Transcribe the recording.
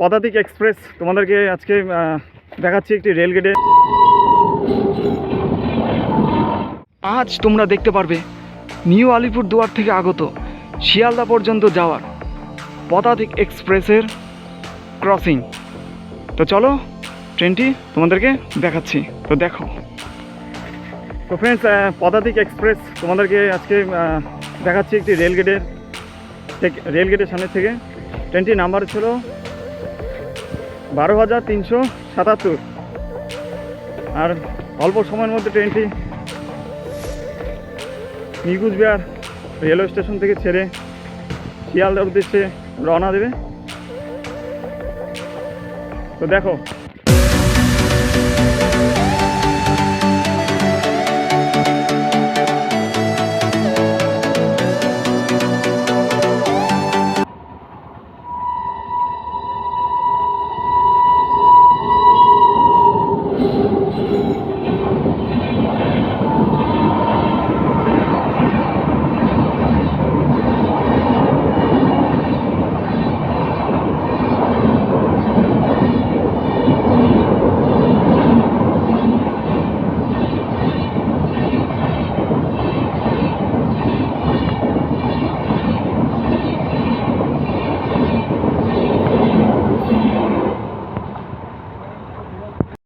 পদাতিক এক্সপ্রেস তোমাদেরকে আজকে দেখাচ্ছি একটি রেলগেটে। আজ তোমরা দেখতে পারবে নিউ আলিপুর দুয়ার থেকে আগত শিয়ালদা পর্যন্ত যাওয়ার পদাতিক এক্সপ্রেসের ক্রসিং। তো চলো, ট্রেনটি তোমাদেরকে দেখাচ্ছি। তো দেখো। তো ফ্রেন্ডস পদাতিক এক্সপ্রেস তোমাদেরকে আজকে দেখাচ্ছি একটি রেলগেটের রেলগেটের সামনে থেকে। ট্রেনটির নাম্বার ছিল বারো হাজার তিনশো সাতাত্তর। আর অল্প সময়ের মধ্যে ট্রেনটি নিকুচবিহার রেলওয়ে স্টেশন থেকে ছেড়ে শিয়ালদার উদ্দেশ্যে রওনা দেবে। তো দেখো